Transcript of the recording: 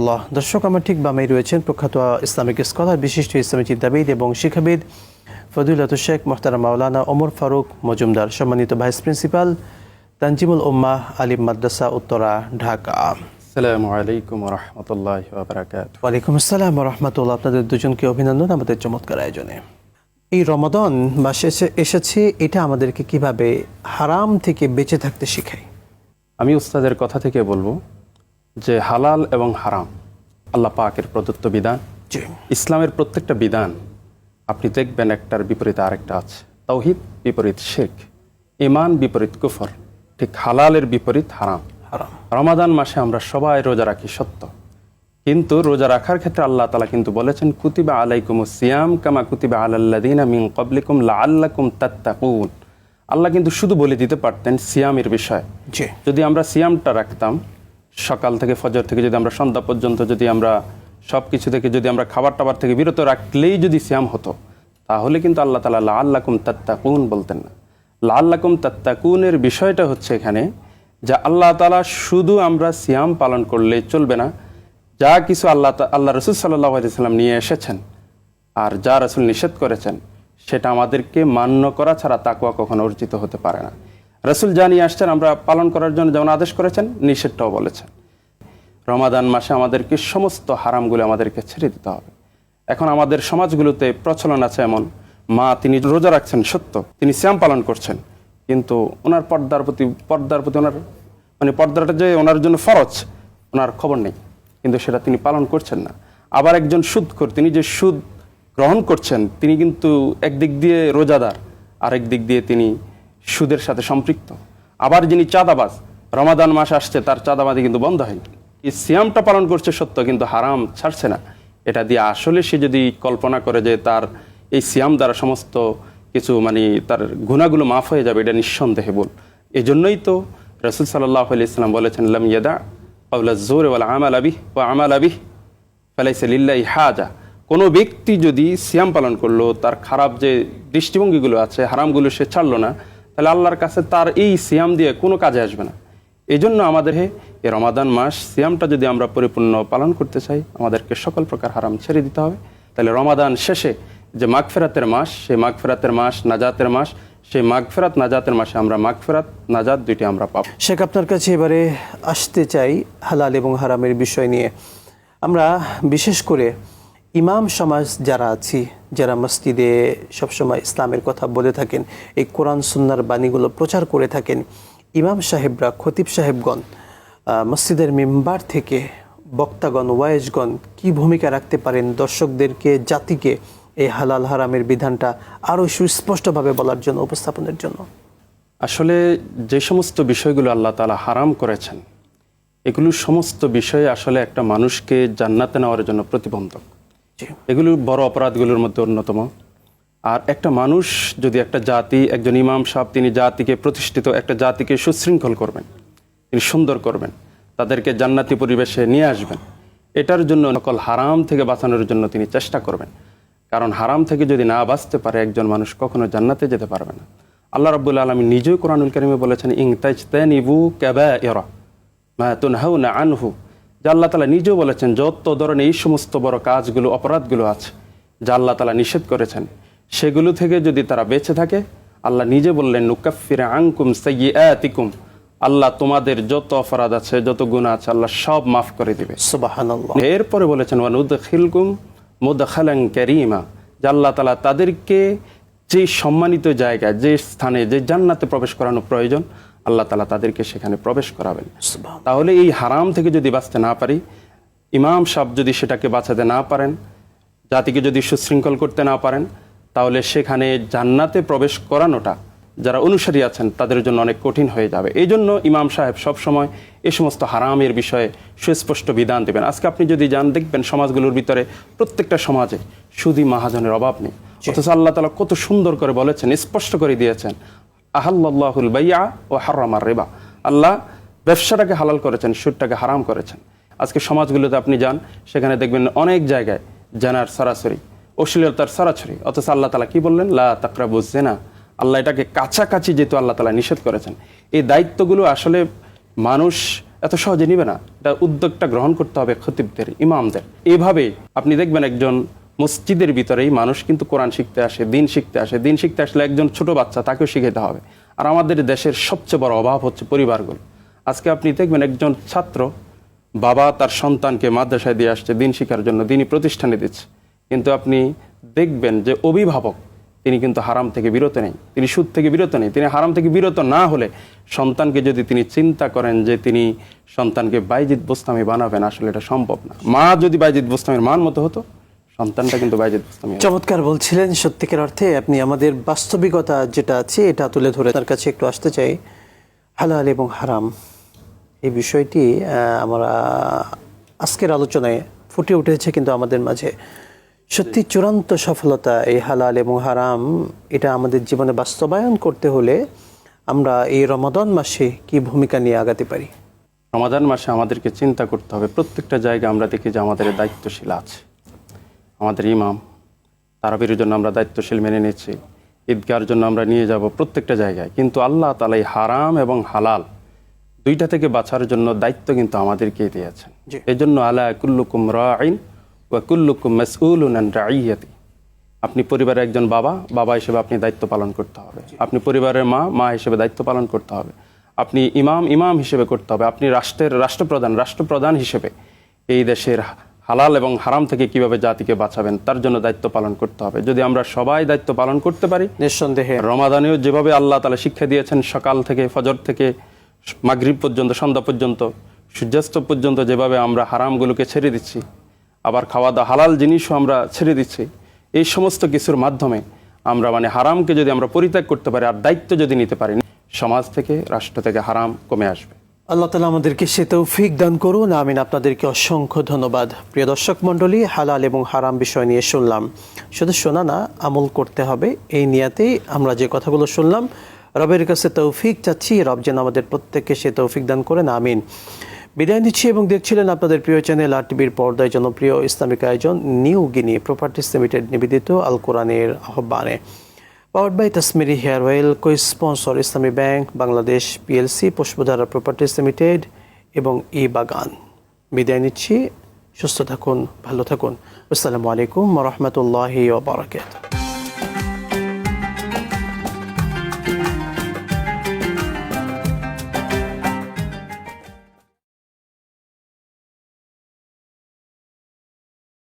আল্লাহ দর্শক আমার ঠিক বামেই রয়েছেন প্রখ্যাত ইসলামিক স্কলার বিশিষ্ট ইসলামী চিন্তাবিদ এবং শিক্ষাবিদ ফদিলত শেখ মোহতারা মাওলানা ওমর ফারুক মজুমদার সম্মানিত ভাইস প্রিন্সিপাল তানজিমুল উম্মাহ আলিম মাদ্রাসা উত্তরা ঢাকা। আসসালামু আলাইকুম রহমতুল্লাহ ওয়ালাইকুম আসসালাম রহমতুল্লাহ আপনাদের দুজনকে অভিনন্দন আমাদের চমৎকার আয়োজনে। এই রমাদন মাস এসে এসেছে এটা আমাদেরকে কীভাবে হারাম থেকে বেঁচে থাকতে শেখায়? আমি উস্তাদের কথা থেকে বলব যে হালাল এবং হারাম আল্লাহ পাকের প্রদত্ত বিধান। জি। ইসলামের প্রত্যেকটা বিধান আপনি দেখবেন একটার বিপরীতে আরেকটা আছে। তৌহিদ বিপরীত শেখ ইমান বিপরীত কুফর ঠিক হালালের বিপরীত হারাম। হারাম। রমাদান মাসে আমরা সবাই রোজা রাখি সত্য। কিন্তু রোজা রাখার ক্ষেত্রে আল্লাহ তালা কিন্তু বলেছেন কুতিবা আলাইকুম সিয়াম কামা কুতিবা আলাল্লাদিন মিন কবলিকুম লাআল্লাকুম তাত্তাকুন। আল্লাহ কিন্তু শুধু বলে দিতে পারতেন সিয়ামের বিষয়। জি। যদি আমরা সিয়ামটা রাখতাম সকাল থেকে ফজর থেকে যদি আমরা সন্ধ্যা পর্যন্ত যদি আমরা সব কিছু থেকে যদি আমরা খাবার টাবার থেকে বিরত রাখলেই যদি সিয়াম হতো, তাহলে কিন্তু আল্লাহ তালা লা আল্লাকুম তাত্তাকুন বলতেন না। লা আল্লাকুম তাত্তাকুনের বিষয়টা হচ্ছে এখানে যা আল্লাহ তালা শুধু আমরা সিয়াম পালন করলে চলবে না, যা কিছু আল্লাহ আল্লাহ রসুল সাল্লাহ সাল্লাম নিয়ে এসেছেন আর যা রসুল নিষেধ করেছেন, সেটা আমাদেরকে মান্য করা ছাড়া তাকুয়া কখনো অর্জিত হতে পারে না। রসুল যা নিয়ে আসছেন, আমরা পালন করার জন্য যেমন আদেশ করেছেন, নিষেধটাও বলেছেন। রমাদান মাসে আমাদেরকে সমস্ত হারামগুলো আমাদেরকে ছেড়ে দিতে হবে। এখন আমাদের সমাজগুলোতে প্রচলন আছে এমন, মা তিনি রোজা রাখছেন, সত্য, তিনি শ্যাম পালন করছেন, কিন্তু ওনার পর্দার প্রতি পর্দার প্রতি ওনার মানে পর্দাটা যে ওনার জন্য ফরজ, ওনার খবর নেই। কিন্তু সেটা তিনি পালন করছেন না। আবার একজন সুদখোর, তিনি যে সুদ গ্রহণ করছেন, তিনি কিন্তু একদিক দিয়ে রোজাদার আরেক দিক দিয়ে তিনি সুদের সাথে সম্পৃক্ত। আবার যিনি চাঁদাবাজ, রমাদান মাস আসছে, তার চাঁদাবাদি কিন্তু বন্ধ হয়নি। এই সিয়ামটা পালন করছে সত্য, কিন্তু হারাম ছাড়ছে না। এটা দিয়ে আসলে সে যদি কল্পনা করে যে তার এই সিয়াম দ্বারা সমস্ত কিছু মানে তার গুণাগুলো মাফ হয়ে যাবে, এটা নিঃসন্দেহে বল এই জন্যই তো রসুল সাল্লাহ আলি ইসলাম বলেছেন, লাম ইয়াদা পাউলা জোর ওয়ালা আমাল আবিহ ও আমাল আবিহ ফালাইসা লিল্লাহি হাজা। কোনো ব্যক্তি যদি সিয়াম পালন করল, তার খারাপ যে দৃষ্টিভঙ্গিগুলো আছে, হারামগুলো সে ছাড়লো না তাহলে আল্লাহর কাছে তার এই সিয়াম দিয়ে কোনো কাজে আসবে না। এই জন্য আমাদের এই রমাদান মাস সিয়ামটা যদি আমরা পরিপূর্ণ পালন করতে চাই, আমাদেরকে সকল প্রকার হারাম ছেড়ে দিতে হবে। তাহলে রমাদান শেষে যে মাগফেরাতের মাস, সেই মাগফেরাতের মাস, নাজাতের মাস, সেই মাগফেরাত, নাজাতের মাসে আমরা মাগফেরাত, নাজাত দুইটি আমরা পাবো। শেখ, আপনার কাছে এবারে আসতে চাই হালাল এবং হারামের বিষয় নিয়ে। আমরা বিশেষ করে ইমাম সমাজ যারা আছি, যারা মসজিদে সবসময় ইসলামের কথা বলে থাকেন, এই কোরআন সুন্নার বাণীগুলো প্রচার করে থাকেন, ইমাম সাহেবরা, খতিব সাহেবগণ মসজিদের মেম্বার থেকে বক্তাগণ ওয়াইজগণ কি ভূমিকা রাখতে পারেন, দর্শকদেরকে, জাতিকে এই হালাল হারামের বিধানটা আরও সুস্পষ্টভাবে বলার জন্য, উপস্থাপনের জন্য? আসলে যে সমস্ত বিষয়গুলো আল্লাহ তালা হারাম করেছেন, এগুলো সমস্ত বিষয়ে আসলে একটা মানুষকে জান্নাতে নেওয়ার জন্য প্রতিবন্ধক। এগুলো বড় অপরাধগুলোর মধ্যে অন্যতম। আর একটা মানুষ যদি একটা জাতি, একজন ইমাম সাহেব, তিনি জাতিকে প্রতিষ্ঠিত, একটা জাতিকে সুশৃঙ্খল করবেন, তিনি সুন্দর করবেন, তাদেরকে জান্নাতি পরিবেশে নিয়ে আসবেন, এটার জন্য নকল হারাম থেকে বাঁচানোর জন্য তিনি চেষ্টা করবেন। কারণ হারাম থেকে যদি না বাঁচতে পারে, একজন মানুষ কখনো জান্নাতে যেতে পারবে না। আল্লাহ রাবুল্লা আলমী নিজেও কোরআনুল করিমে বলেছেন ইং তাইজ তেনিবু ক্যাবা এরা মা তুনহাউ না আনহু। যে আল্লাহ তালা নিজেও বলেছেন যত ধরনের এই সমস্ত বড় কাজগুলো অপরাধগুলো আছে যা আল্লাহ তালা নিষেধ করেছেন সেগুলো থেকে যদি তারা বেঁচে থাকে আল্লাহ নিজে বললেন নুকাফির আংকুম সাইয়্যাতিকুম আল্লাহ তোমাদের যত অপরাধ আছে যত গুণ আছে আল্লাহ সব মাফ করে দিবে। এরপরে বলেছেন ওয়ানুদ খিলকুম মুদখালাং ক্যারিমা যে আল্লাহ তালা তাদেরকে যে সম্মানিত জায়গা যে স্থানে যে জান্নাতে প্রবেশ করানো প্রয়োজন আল্লাহ তালা তাদেরকে সেখানে প্রবেশ করাবেন। তাহলে এই হারাম থেকে যদি বাঁচতে না পারি ইমাম সাহ যদি সেটাকে বাঁচাতে না পারেন জাতিকে যদি সুশৃঙ্খল করতে না পারেন তাহলে সেখানে জান্নাতে প্রবেশ করানোটা যারা অনুসারী আছেন তাদের জন্য অনেক কঠিন হয়ে যাবে। এই জন্য ইমাম সাহেব সবসময় এ সমস্ত হারামের বিষয়ে সুস্পষ্ট বিধান দেবেন। আজকে আপনি যদি যান দেখবেন সমাজগুলোর ভিতরে প্রত্যেকটা সমাজে সুদী মহাজনের অভাব নেই। অথচ আল্লাহ তালা কত সুন্দর করে বলেছেন স্পষ্ট করে দিয়েছেন আহাল্লাহুল বাইয়া ও হারামার রেবা। আল্লাহ ব্যবসাটাকে হালাল করেছেন, সুদটাকে হারাম করেছেন। আজকে সমাজগুলোতে আপনি যান, সেখানে দেখবেন অনেক জায়গায় জানার সরাসরি, অশ্লীলতার সরাসরি। অথচ আল্লাহ তালা কি বললেন? লা তাকরা বুঝছে না আল্লাহ এটাকে কাছাকাছি যেহেতু আল্লাহ তালা নিষেধ করেছেন। এই দায়িত্বগুলো আসলে মানুষ এত সহজে নিবে না। এটা উদ্যোগটা গ্রহণ করতে হবে খতিবদের, ইমামদের। এভাবে আপনি দেখবেন একজন মসজিদের ভিতরেই মানুষ কিন্তু কোরআন শিখতে আসে, দিন শিখতে আসে। দিন শিখতে আসলে একজন ছোট বাচ্চা, তাকেও শিখাতে হবে। আর আমাদের দেশের সবচেয়ে বড় অভাব হচ্ছে পরিবারগুলো। আজকে আপনি দেখবেন একজন ছাত্র, বাবা তার সন্তানকে মাদ্রাসায় দিয়ে আসছে দিন শিখার জন্য, দিনই প্রতিষ্ঠানে দিচ্ছে। কিন্তু আপনি দেখবেন যে অভিভাবক, তিনি কিন্তু হারাম থেকে বিরত নেই। তিনি সুদ থেকে বিরত নেই। তিনি হারাম থেকে বিরত না হলে সন্তানকে যদি তিনি চিন্তা করেন যে তিনি সন্তানকে বাইজিৎ বোস্তামি বানাবেন, আসলে এটা সম্ভব না। মা যদি বাইজিৎ বোস্তামির মান মতো হতো সন্তানটা কিন্তু বাইজিৎ বোস্তামি। চমৎকার বলছিলেন সত্যিকার অর্থে আপনি আমাদের বাস্তবিকতা যেটা আছে এটা তুলে ধরে তার কাছে একটু আসতে চাই। হালাল এবং হারাম এই বিষয়টি আমরা আজকের আলোচনায় ফুটে উঠেছে কিন্তু আমাদের মাঝে। সত্যি চূড়ান্ত সফলতা এই হালাল এবং হারাম এটা আমাদের জীবনে বাস্তবায়ন করতে হলে আমরা এই রমাদান মাসে কি ভূমিকা নিয়ে আগাতে পারি? রমাদান মাসে আমাদেরকে চিন্তা করতে হবে। প্রত্যেকটা জায়গায় আমরা দেখি যে আমাদের দায়িত্বশীল আছে। আমাদের ইমাম তারাবির জন্য আমরা দায়িত্বশীল মেনে নিচ্ছি ঈদগার জন্য আমরা নিয়ে যাব প্রত্যেকটা জায়গায়। কিন্তু আল্লাহ তালা এই হারাম এবং হালাল দুইটা থেকে বাঁচার জন্য দায়িত্ব কিন্তু আমাদেরকেই দিয়েছেন। এই জন্য আলা কুল্লুকুম রাইন ওয়া কুল্লুকুম মাসউলুন আন রাইয়াতি আপনি পরিবারের একজন বাবা বাবা হিসেবে আপনি দায়িত্ব পালন করতে হবে। আপনি পরিবারের মা মা হিসেবে দায়িত্ব পালন করতে হবে। আপনি ইমাম ইমাম হিসেবে করতে হবে। আপনি রাষ্ট্রের রাষ্ট্রপ্রধান রাষ্ট্রপ্রধান হিসেবে এই দেশের হালাল এবং হারাম থেকে কীভাবে জাতিকে বাঁচাবেন তার জন্য দায়িত্ব পালন করতে হবে। যদি আমরা সবাই দায়িত্ব পালন করতে পারি নিঃসন্দেহে। রমাদানেও যেভাবে আল্লাহ তালা শিক্ষা দিয়েছেন সকাল থেকে ফজর থেকে মাগরিব পর্যন্ত সন্ধ্যা পর্যন্ত সূর্যাস্ত পর্যন্ত যেভাবে আমরা হারামগুলোকে ছেড়ে দিচ্ছি আবার খাওয়া দাওয়া হালাল জিনিসও আমরা ছেড়ে দিচ্ছি এই সমস্ত কিছুর মাধ্যমে আমরা মানে হারামকে যদি আমরা পরিত্যাগ করতে পারি আর দায়িত্ব যদি নিতে পারি সমাজ থেকে রাষ্ট্র থেকে হারাম কমে আসবে। আল্লাহ তালা আমাদেরকে সে তৌফিক দান করুন। আমিন। আপনাদেরকে অসংখ্য ধন্যবাদ। প্রিয় দর্শক মণ্ডলী, হালাল এবং হারাম বিষয় নিয়ে শুনলাম। শুধু শোনা না, আমল করতে হবে। এই নিয়াতেই আমরা যে কথাগুলো শুনলাম, রবের কাছে তৌফিক চাচ্ছি, রব যেন আমাদের প্রত্যেককে সে তৌফিক দান করেন। আমিন। বিদায় নিচ্ছি এবং দেখছিলেন আপনাদের প্রিয় চ্যানেল আর টিভির পর্দায় জনপ্রিয় ইসলামিক আয়োজন নিউ গিনি প্রপার্টিস লিমিটেড নিবেদিত আল কোরআনের আহ্বানে। Powered by Tasmiri hair oil co sponsor Islami bank Bangladesh PLC Pushpadhara properties limited এবং ই বাগান বিদায় নিচ্ছি। সুস্থ থাকুন, ভালো থাকুন। আসসালামু আলাইকুম রহমতুল্লাহি ওবরাকাত